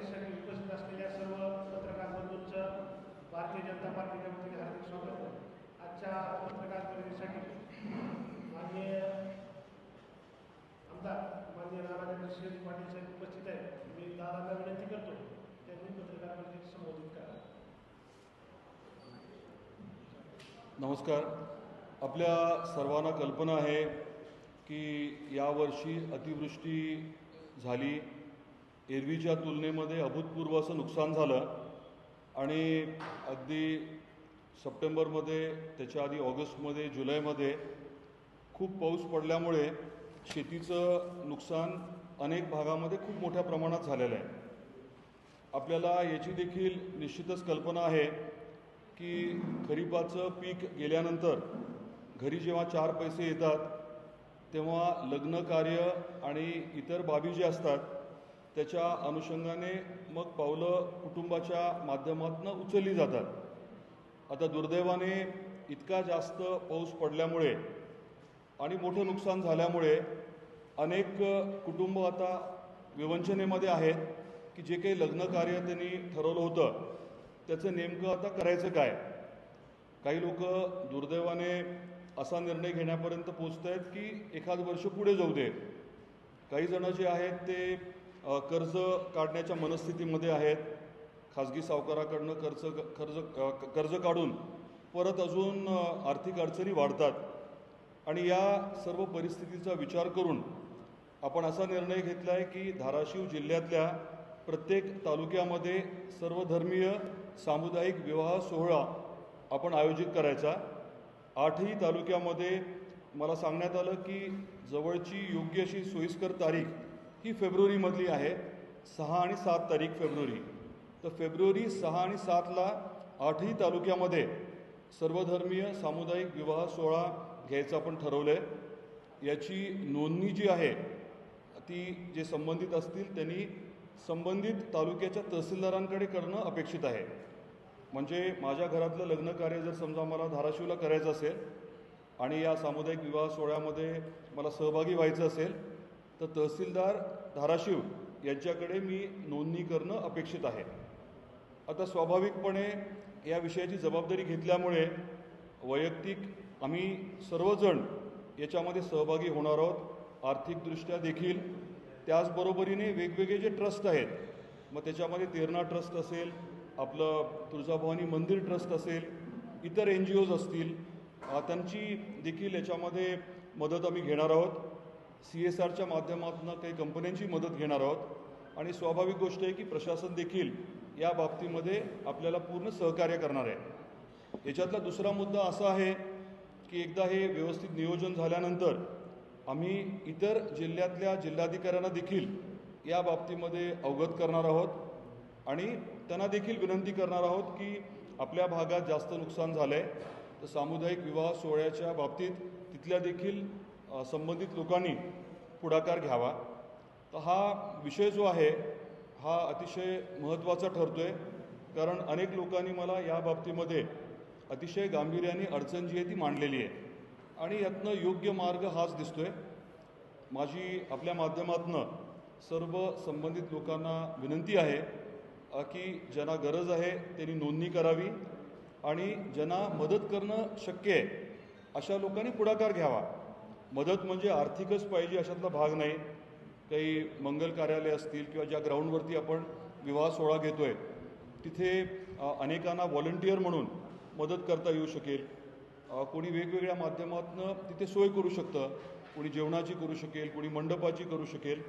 परिषदेसाठी उपस्थित असलेल्या सर्व पत्रकार बंधूंचं भारतीय जनता पार्टीच्या वतीने हार्दिक स्वागत आजच्या पत्रकार परिषदेसाठी माननीय आमदार माननीय नारायण श्री पाटील साहेब उपस्थित आहेत. मी दादांना विनंती करतो त्यांनी पत्रकार परिषदेत संबोधित करा. नमस्कार. आपल्या सर्वांना कल्पना आहे की यावर्षी अतिवृष्टी झाली. एरवीच्या तुलनेमध्ये अभूतपूर्व असं नुकसान झालं. आणि अगदी सप्टेंबरमध्ये त्याच्या आधी ऑगस्टमध्ये जुलैमध्ये खूप पाऊस पडल्यामुळे शेतीचं नुकसान अनेक भागामध्ये खूप मोठ्या प्रमाणात झालेलं आहे. आपल्याला याची देखील निश्चितच कल्पना आहे की खरीपाचं पीक गेल्यानंतर घरी जेव्हा चार पैसे येतात तेव्हा लग्न कार्य आणि इतर बाबी ज्या असतात त्याच्या अनुषंगाने मग पावलं कुटुंबाच्या माध्यमातून उचलली जातात. आता दुर्दैवाने इतका जास्त पाऊस पडल्यामुळे आणि मोठं नुकसान झाल्यामुळे अनेक कुटुंब आता विवंचनेमध्ये आहेत की जे काही लग्नकार्य त्यांनी ठरवलं होतं त्याचं नेमकं आता करायचं काय? काही लोक दुर्दैवाने असा निर्णय घेण्यापर्यंत पोचत आहेत की एखाद वर्ष पुढे जाऊ दे काही जण जे आहेत ते कर्ज काढण्याच्या मनस्थितीमध्ये आहेत. खाजगी सावकाराकडनं कर्ज कर्ज कर्ज काढून परत अजून आर्थिक अडचणी वाढतात. आणि या सर्व परिस्थितीचा विचार करून आपण असा निर्णय घेतला आहे की धाराशिव जिल्ह्यातल्या प्रत्येक तालुक्यामध्ये सर्वधर्मीय सामुदायिक विवाह सोहळा आपण आयोजित करायचा. आठही तालुक्यामध्ये मला सांगण्यात आलं की जवळची योग्य अशी सोयीस्कर तारीख ही फेब्रुवारीमधली आहे सहा आणि सात तारीख फेब्रुवारी. तर फेब्रुवारी सहा आणि सातला आठही तालुक्यामध्ये सर्वधर्मीय सामुदायिक विवाह सोहळा घ्यायचा आपण ठरवलं आहे याची नोंदणी जी आहे ती जे संबंधित असतील त्यांनी संबंधित तालुक्याच्या तहसीलदारांकडे करणं अपेक्षित आहे. म्हणजे माझ्या घरातलं लग्न कार्य जर समजा मला धाराशिवला करायचं असेल आणि या सामुदायिक विवाह सोहळ्यामध्ये मला सहभागी व्हायचं असेल तर तहसीलदार धाराशिव यांच्याकडे मी नोंदणी करणं अपेक्षित आहे. आता स्वाभाविकपणे या विषयाची जबाबदारी घेतल्यामुळे वैयक्तिक आम्ही सर्वजण याच्यामध्ये सहभागी होणार आहोत. आर्थिकदृष्ट्या देखील त्याचबरोबरीने वेगवेगळे जे ट्रस्ट आहेत मग त्याच्यामध्ये तेरणा ट्रस्ट असेल आपलं तुळजाभवानी मंदिर ट्रस्ट असेल इतर एन जी ओज असतील त्यांची देखील याच्यामध्ये मदत आम्ही घेणार आहोत. सी एस आरच्या माध्यमातून काही कंपन्यांची मदत घेणार आहोत. आणि स्वाभाविक गोष्ट आहे की प्रशासन देखील या बाबतीमध्ये आपल्याला पूर्ण सहकार्य करणार आहे. याच्यातला दुसरा मुद्दा असा आहे की एकदा हे व्यवस्थित नियोजन झाल्यानंतर आम्ही इतर जिल्ह्यातल्या जिल्हाधिकाऱ्यांना देखील या बाबतीमध्ये अवगत करणार आहोत. आणि त्यांना देखील विनंती करणार आहोत की आपल्या भागात जास्त नुकसान झालं आहे तर सामुदायिक विवाह सोहळ्याच्या बाबतीत तिथल्या देखील संबंधित लोकांनी पुढाकार घ्यावा. तर हा विषय जो आहे हा अतिशय महत्त्वाचा ठरतो आहे कारण अनेक लोकांनी मला या बाबतीमध्ये अतिशय गांभीर्याने अडचण जी आहे ती मांडलेली आहे. आणि यातनं योग्य मार्ग हाच दिसतोय. माझी आपल्या माध्यमातनं सर्व संबंधित लोकांना विनंती आहे की ज्यांना गरज आहे त्यांनी नोंदणी करावी आणि ज्यांना मदत करणं शक्य आहे अशा लोकांनी पुढाकार घ्यावा. मदत म्हणजे आर्थिकच पाहिजे अशातला भाग नाही. काही मंगल कार्यालय असतील किंवा ज्या ग्राउंडवरती आपण विवाह सोहळा घेतो आहे तिथे अनेकांना व्हॉलंटिअर म्हणून मदत करता येऊ शकेल. कोणी वेगवेगळ्या माध्यमातून तिथे सोय करू शकतं. कोणी जेवणाची करू शकेल कोणी मंडपाची करू शकेल.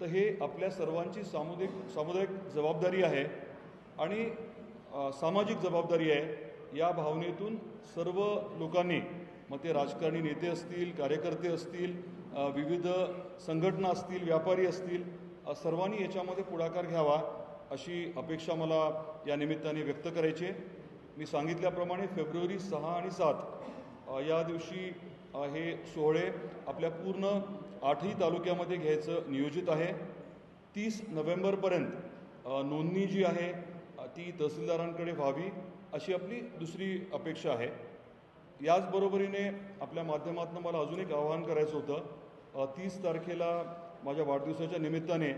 तर हे आपल्या सर्वांची सामुदायिक सामुदायिक जबाबदारी आहे आणि सामाजिक जबाबदारी आहे. या भावनेतून सर्व लोकांनी मग ते राजकारणी नेते असतील कार्यकर्ते असतील विविध संघटना असतील व्यापारी असतील सर्वांनी याच्यामध्ये पुढाकार घ्यावा अशी अपेक्षा मला या निमित्ताने व्यक्त करायची. मी सांगितल्याप्रमाणे फेब्रुवारी सहा आणि सात या दिवशी हे सोहळे आपल्या पूर्ण आठही तालुक्यामध्ये घ्यायचं नियोजित आहे. तीस नोव्हेंबरपर्यंत नोंदणी जी आहे ती तहसीलदारांकडे व्हावी अशी आपली दुसरी अपेक्षा आहे. याचबरोबरीने आपल्या माध्यमातून मला अजून एक आवाहन करायचं होतं. तीस तारखेला माझ्या वाढदिवसाच्या निमित्ताने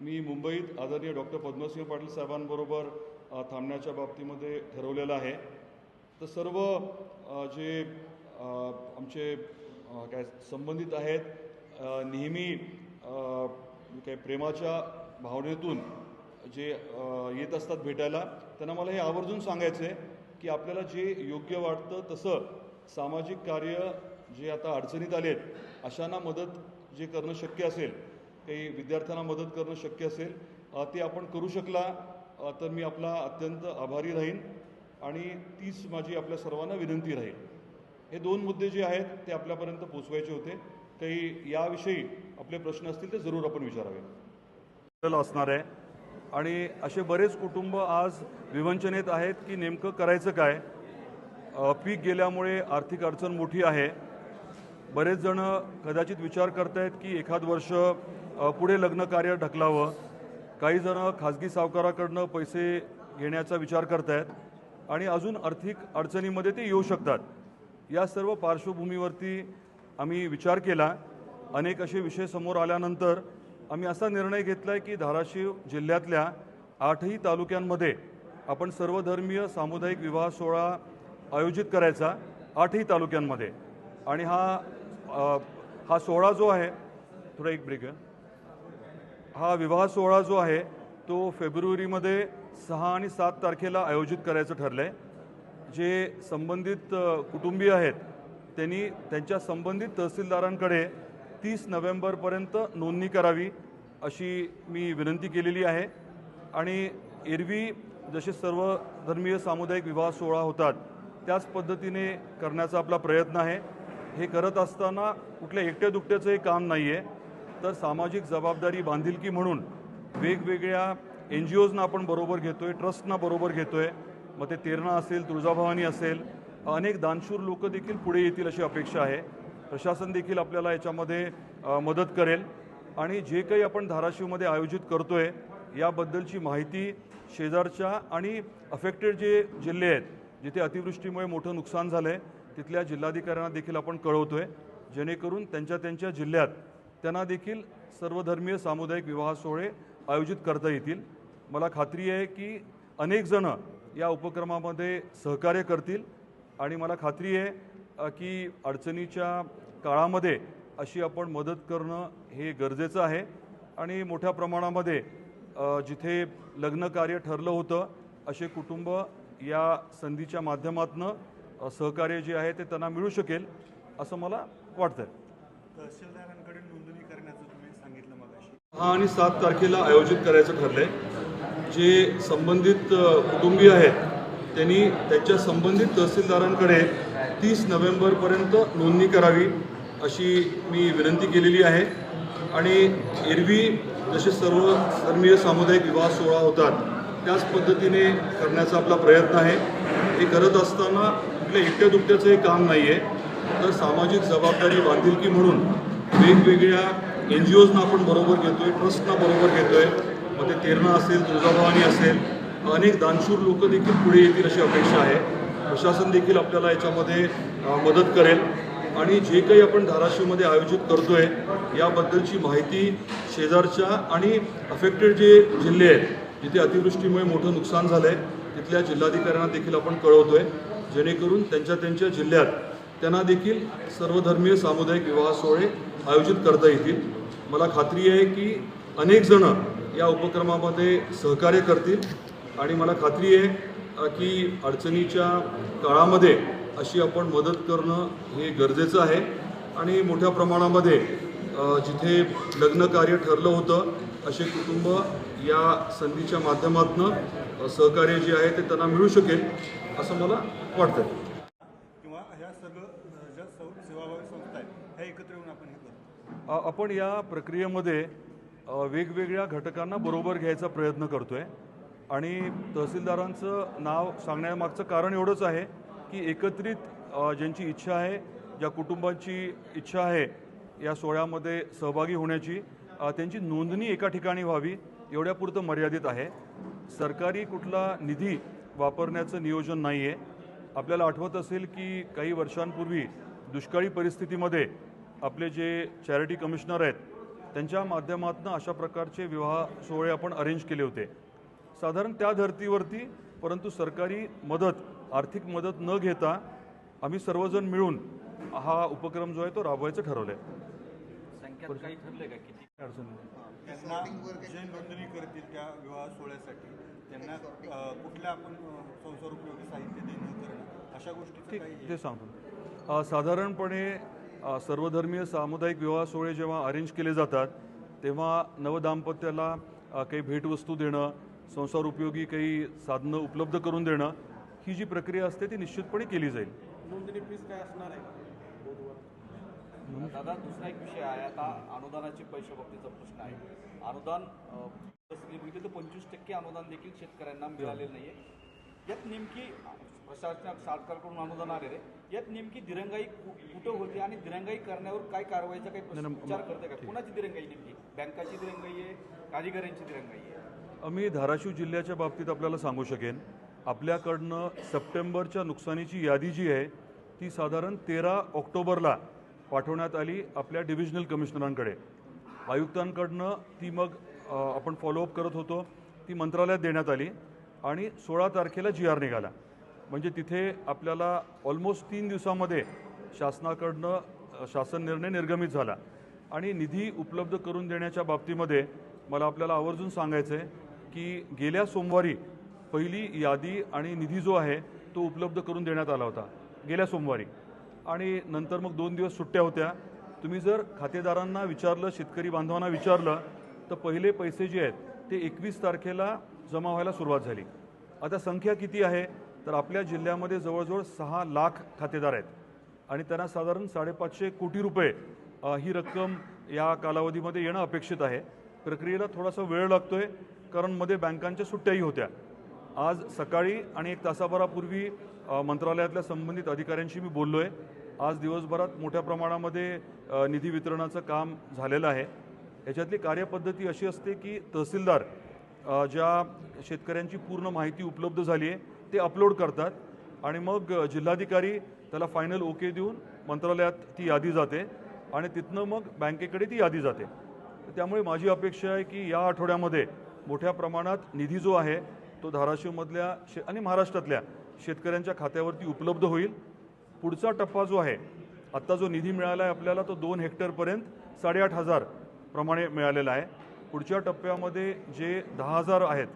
मी मुंबईत आदरणीय डॉक्टर पद्मसिंह पाटील साहेबांबरोबर थांबण्याच्या बाबतीमध्ये ठरवलेलं आहे. तर सर्व जे आमचे काय संबंधित आहेत नेहमी अ, काय प्रेमाच्या भावनेतून जे येत असतात भेटायला त्यांना मला हे आवर्जून सांगायचं आहे की आपल्याला जे योग्य वाटतं तसं सामाजिक कार्य जे आता अडचणीत आलेत अशांना मदत जे करणं शक्य असेल काही विद्यार्थ्यांना मदत करणं शक्य असेल ते आपण करू शकला तर मी आपला अत्यंत आभारी राहीन आणि तीच माझी आपल्या सर्वांना विनंती राहील. हे दोन मुद्दे जे आहेत ते आपल्यापर्यंत पोचवायचे होते. काही याविषयी आपले प्रश्न असतील ते जरूर आपण विचारावे. असणार आहे आणि असे बरेच कुटुंब आज विवंचनेत आहेत की नेमकं करायचं काय? पीक गेल्यामुळे आर्थिक अडचण मोठी आहे. बरेच जण कदाचित विचार करतायत की एखाद वर्ष पुढे लग्न कार्य ढकलावं. काही जण खाजगी सावकाराकडनं पैसे घेण्याचा विचार करतायत आणि अजून आर्थिक अडचणीमध्ये ते येऊ शकतात. या सर्व पार्श्वभूमीवरती आम्ही विचार केला. अनेक असे विषय समोर आल्यानंतर आम्ही असा निर्णय घेतला आहे की धाराशिव जिल्ह्यातल्या आठही तालुक्यांमध्ये आपण सर्वधर्मीय सामुदायिक विवाह सोहळा आयोजित करायचा आठही तालुक्यांमध्ये. आणि हा हा सोहळा जो आहे थोडा एक ब्रेक हा विवाह सोहळा जो आहे तो फेब्रुवारीमध्ये सहा आणि सात तारखेला आयोजित करायचं ठरलं आहे जे संबंधित कुटुंबीय आहेत त्यांनी त्यांच्या संबंधित तहसीलदारांकडे तीस नोव्हेंबरपर्यंत नोंदणी करावी अशी मी विनंती केलेली आहे. आणि एरवी जसे सर्व धर्मीय सामुदायिक विवाह सोहळा होतात त्याच पद्धतीने करण्याचा आपला प्रयत्न आहे. हे करत असताना कुठल्या एकट्या दुकट्याचं हे काम नाही आहे तर सामाजिक जबाबदारी बांधिलकी म्हणून वेगवेगळ्या एन जी ओजना आपण बरोबर घेतो आहे ट्रस्टना बरोबर घेतो आहे मग ते तेरणा असेल तुळजाभवानी असेल अनेक दानशूर लोक देखील पुढे येतील अशी अपेक्षा आहे. प्रशासन देखील आपल्याला याच्यामध्ये मदत करेल. आणि जे काही आपण धाराशिवमध्ये आयोजित करतोय याबद्दलची माहिती शेजारच्या आणि अफेक्टेड जे जिल्हे आहेत जिथे अतिवृष्टीमुळे मोठं नुकसान झालं आहे तिथल्या जिल्हाधिकाऱ्यांना देखील आपण कळवतोय. जेणेकरून त्यांच्या त्यांच्या जिल्ह्यात त्यांना देखील सर्वधर्मीय सामुदायिक विवाह सोहळे आयोजित करता येतील. मला खात्री आहे की अनेक जण या उपक्रमामध्ये सहकार्य करतील. आणि मला खात्री आहे की अडचणीच्या काळामध्ये अशी आपण मदत करणं हे गरजेचं आहे. आणि मोठ्या प्रमाणामध्ये जिथे लग्न कार्य ठरलं होतं असे कुटुंब या संधीच्या माध्यमातून सहकार्य जे आहे ते त्यांना मिळू शकेल असं मला वाटतं तहसीलदारांकडे नोंदणी करण्याचं तुम्ही सांगितलं मगाशी. हा आणि सात तारखेला आयोजित करायचं ठरलंय. जे संबंधित कुटुंबीय आहेत त्यांनी त्यांच्या संबंधित तहसीलदारांकडे तीस नोव्हेंबरपर्यंत नोंदणी करावी अशी मी विनंती केलेली आहे. आणि एरवी जसे सर्व धर्मीय सामुदायिक विवाह सोहळा होतात त्याच पद्धतीने करण्याचा आपला प्रयत्न आहे. हे करत असताना कुठल्या एकट्या दुकट्याचं हे काम नाही आहे तर सामाजिक जबाबदारी बांधिलकी म्हणून वेगवेगळ्या एन जी ओजना आपण बरोबर घेतो आहे ट्रस्टना बरोबर घेतो आहे मग ते तेरणा असेल तुळजाभवानी असेल अनेक दानशूर लोक देखील पुढे येतील अशी अपेक्षा आहे. प्रशासन देखील आपल्याला याच्यामध्ये मदत करेल. आणि जे काही आपण धाराशिवमध्ये आयोजित करतोय याबद्दलची माहिती शेजारच्या आणि अफेक्टेड जे जिल्हे आहेत जिथे अतिवृष्टीमुळे मोठं नुकसान झालं आहे तिथल्या जिल्हाधिकाऱ्यांना देखील आपण कळवतोय. जेणेकरून त्यांच्या त्यांच्या जिल्ह्यात त्यांना देखील सर्वधर्मीय सामुदायिक विवाह सोहळे आयोजित करता येतील. मला खात्री आहे की अनेक जण या उपक्रमामध्ये सहकार्य करतील. आणि मला खात्री आहे की अडचणीच्या काळामध्ये अशी आपण मदत करणं हे गरजेचं आहे. आणि मोठ्या प्रमाणामध्ये जिथे लग्न कार्य ठरलं होतं असे कुटुंब या संधीच्या माध्यमातून सहकार्य जे आहे ते त्यांना मिळू शकेल असं मला वाटतं किंवा ह्या सगळं ज्या सेवाभावी संस्था आहेत ह्या एकत्र येऊन आपण हे करतो आपण या प्रक्रियेमध्ये वेगवेगळ्या घटकांना बरोबर घ्यायचा प्रयत्न करतोय. आणि तहसीलदारांचं नाव सांगण्यामागचं कारण एवढंच आहे की एकत्रित ज्यांची इच्छा आहे ज्या कुटुंबाची इच्छा आहे या सोहळ्यामध्ये सहभागी होण्याची त्यांची नोंदणी एका ठिकाणी व्हावी एवढ्यापुरतं मर्यादित आहे. सरकारी कुठला निधी वापरण्याचं नियोजन नाही आहे आपल्याला आठवत असेल की काही वर्षांपूर्वी दुष्काळी परिस्थितीमध्ये आपले जे चॅरिटी कमिशनर आहेत त्यांच्या माध्यमातून अशा प्रकारचे विवाह सोहळे आपण अरेंज केले होते. साधारण त्या धर्तीवरती परंतु सरकारी मदत आर्थिक मदत न घेता आम्ही सर्वजण मिळून हा उपक्रम जो आहे तो राबवायचं ठरवलं आहे. संख्यात काही ठरले का? किती? अडचण नाही. त्यांना जे नोंदणी करतील त्या विवाह सोहळ्यासाठी. त्यांना कुठल्या आपण साहित्य देणं करणं अशा ते सांगतो. अ, साधारणपणे सर्वधर्मीय सामुदायिक विवाह सोहळे जेव्हा अरेंज केले जातात तेव्हा नवदाम्पत्याला काही भेटवस्तू देणं संसार उपयोगी काही साधनं उपलब्ध करून देणं ही जी प्रक्रिया असते ती निश्चितपणे केली जाईल. नोंदणी फीस काय असणार आहे? दादा दुसरा एक विषय आहे. आता अनुदानाचे पैसे बाबतीचा प्रश्न आहे. अनुदान तर पंचवीस टक्के अनुदान देखील शेतकऱ्यांना मिळालेलं नाहीये. यात नेमकी प्रशासनात सरकारकडून अनुदान आलेलं आहे. यात नेमकी दिरंगाई कु- कुठं होती आणि दिरंगाई करण्यावर काय कारवाईचा काही प्रश्न- नाही, नाही, विचार करते का? कोणाची दिरंगाई नेमकी? बँकाची दिरंगाई आहे? का अधिकाऱ्यांची दिरंगाई आहे? मी धाराशिव जिल्ह्याच्या बाबतीत आपल्याला सांगू शकेन आपल्याकडनं सप्टेंबरच्या नुकसानीची यादी जी आहे ती साधारण तेरा ऑक्टोबरला पाठवण्यात आली आपल्या डिव्हिजनल कमिशनरांकडे. आयुक्तांकडनं ती मग आपण फॉलोअप करत होतो ती मंत्रालयात देण्यात आली आणि सोळा तारखेला जी आर निघाला. म्हणजे तिथे आपल्याला ऑलमोस्ट तीन दिवसामध्ये शासनाकडनं शासन निर्णय निर्गमित झाला. आणि निधी उपलब्ध करून देण्याच्या बाबतीमध्ये मला आपल्याला आवर्जून सांगायचं आहे की गेल्या सोमवारी पहिली यादी आणि निधी जो आहे तो उपलब्ध करून देण्यात आला होता गेल्या सोमवारी. आणि नंतर मग दोन दिवस सुट्ट्या होत्या. तुम्ही जर खातेदारांना विचारलं शेतकरी बांधवांना विचारलं तर पहिले पैसे जे आहेत ते एकवीस तारखेला जमा व्हायला सुरुवात झाली. आता संख्या किती आहे? तर आपल्या जिल्ह्यामध्ये जवळजवळ सहा लाख खातेदार आहेत. आणि त्यांना साधारण साडेपाचशे कोटी रुपये ही रक्कम या कालावधीमध्ये येणं अपेक्षित आहे. प्रक्रियेला थोडासा वेळ लागतोय. आहे मध्ये बँकांच्या सुट्ट्याही होत्या. आज सकाळी आणि एक तासाभरापूर्वी मंत्रालयातल्या संबंधित अधिकाऱ्यांशी मी बोललो आहे आज दिवसभरात मोठ्या प्रमाणामध्ये निधी वितरणाचं काम झालेलं आहे. याच्यातली कार्यपद्धती अशी असते की तहसीलदार ज्या शेतकऱ्यांची पूर्ण माहिती उपलब्ध झाली आहे ते अपलोड करतात आणि मग जिल्हाधिकारी त्याला फायनल ओके देऊन मंत्रालयात ती यादी जाते आणि तिथनं मग बँकेकडे ती यादी जाते. त्यामुळे माझी अपेक्षा आहे की या आठवड्यामध्ये मोठ्या प्रमाणात निधी जो आहे तो धाराशिवमधल्या शे आणि महाराष्ट्रातल्या शेतकऱ्यांच्या खात्यावरती उपलब्ध होईल. पुढचा टप्पा जो आहे आत्ता जो निधी मिळाला आहे आपल्याला तो दोन हेक्टरपर्यंत साडेआठ हजार प्रमाणे मिळालेला आहे. पुढच्या टप्प्यामध्ये जे दहा हजार आहेत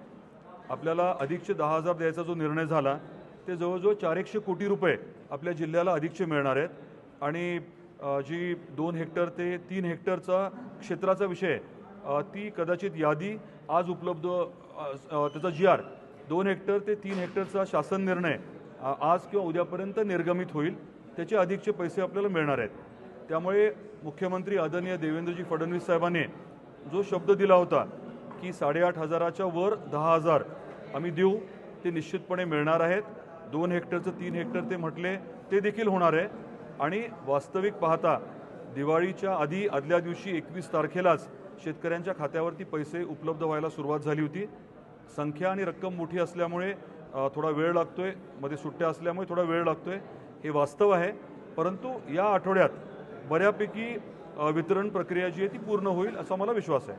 आपल्याला अधिकचे दहा हजार द्यायचा जो निर्णय झाला ते जवळजवळ चार एकशे कोटी रुपये आपल्या जिल्ह्याला अधिकचे मिळणार आहेत. आणि जी दोन हेक्टर ते तीन हेक्टरचा क्षेत्राचा विषय आहे, ती कदाचित यादी आज उपलब्ध त्याचा जी आर दोन हेक्टर ते तीन हेक्टरचा शासन निर्णय आज किंवा उद्यापर्यंत निर्गमित होईल त्याचे अधिकचे पैसे आपल्याला मिळणार आहेत. त्यामुळे मुख्यमंत्री आदरणीय देवेंद्रजी फडणवीस साहेबांनी जो शब्द दिला होता की साडेआठ हजाराच्या वर दहा हजार आम्ही देऊ ते निश्चितपणे मिळणार आहेत. दोन हेक्टरचं तीन हेक्टर ते म्हटले ते देखील होणार आहे. आणि वास्तविक पाहता दिवाळीच्या आधी आदल्या दिवशी एकवीस तारखेलाच शेतकऱ्यांच्या खात्यावरती पैसे उपलब्ध व्हायला सुरुवात झाली होती. संख्या आणि रक्कम मोठी असल्यामुळे थोडा वेळ लागतोय. मध्ये सुट्ट्या असल्यामुळे थोडा वेळ लागतोय. हे वास्तव आहे. परंतु या आठवड्यात बऱ्यापैकी वितरण प्रक्रिया जी आहे ती पूर्ण होईल असा मला विश्वास आहे.